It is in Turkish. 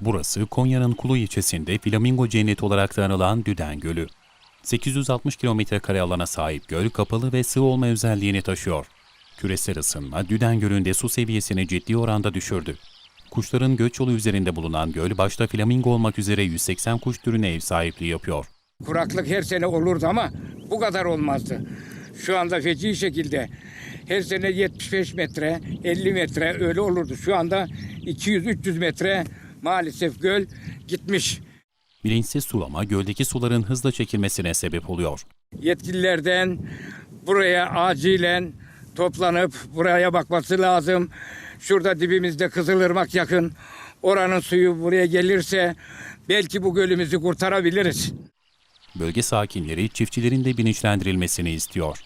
Burası Konya'nın Kulu ilçesinde Flamingo Cenneti olarak da anılan Düden Gölü. 860 kilometre kare alana sahip göl kapalı ve sığ olma özelliğini taşıyor. Küresel ısınma Düden Gölü'nde su seviyesini ciddi oranda düşürdü. Kuşların göç yolu üzerinde bulunan göl başta flamingo olmak üzere 180 kuş türüne ev sahipliği yapıyor. Kuraklık her sene olurdu ama bu kadar olmazdı. Şu anda feci şekilde her sene 75 metre, 50 metre öyle olurdu. Şu anda 200-300 metre maalesef göl gitmiş. Bilinçsiz sulama göldeki suların hızla çekilmesine sebep oluyor. Yetkililerden buraya acilen toplanıp buraya bakması lazım. Şurada dibimizde Kızılırmak yakın. Oranın suyu buraya gelirse belki bu gölümüzü kurtarabiliriz. Bölge sakinleri çiftçilerin de bilinçlendirilmesini istiyor.